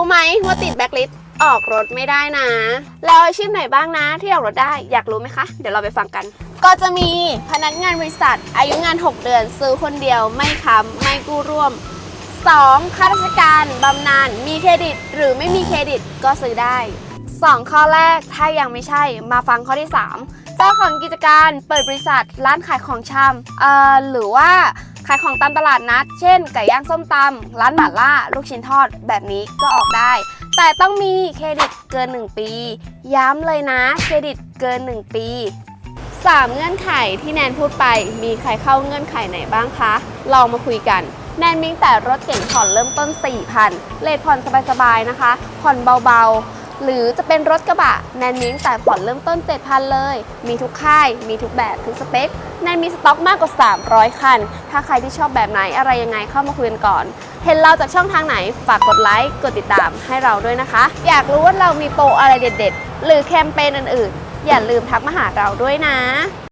รู้ไหมว่าติดแบ็คลิสต์ออกรถไม่ได้นะ แล้วอาชีพไหนบ้างนะที่ออกรถได้อยากรู้ไหมคะ เดี๋ยวเราไปฟังกัน ก็จะมีพนักงานบริษัท อายุงาน 6 เดือน ซื้อคนเดียวไม่ค้ำไม่กู้ร่วม 2. ข้าราชการบำนาญมีเครดิตหรือไม่มีเครดิตก็ซื้อได้ 2 ข้อแรกถ้ายังไม่ใช่มาฟังข้อที่ 3 เจ้าของกิจการเปิดบริษัทร้านขายของชำเอ่อหรือว่า ขายของตามตลาดนัด เช่น ไก่ย่างส้มตำร้านหมาล่า ลูกชิ้นทอด แบบนี้ก็ออกได้ แต่ต้องมีเครดิตเกิน 1 ปี ย้ำเลยนะ เครดิตเกิน 1 ปี 3 เงื่อนไขที่แนนพูดไป มีใครเข้าเงื่อนไขไหนบ้างคะ ลองมาคุยกัน แนนมีแต่รถเก่งผ่อนเริ่มต้น 4,000เลทผ่อนสบายๆนะคะ ผ่อนเบาๆ หรือจะเป็นรถกระบะแนนมีตั้งแต่ผ่อนเริ่มต้น 7,000 เลย มีทุกค่าย มีทุกแบบทุกสเปคแนนมีสต็อกมากกว่า 300 คัน ถ้าใครที่ชอบแบบไหนอะไรยังไงเข้ามาคุยกันก่อน เห็นเราจากช่องทางไหนฝากกดไลค์กดติดตามให้เราด้วยนะคะ อยากรู้ว่าเรามีโปรอะไรเด็ด ๆ หรือแคมเปญอื่นๆอย่าลืมทักมาหาเราด้วยนะ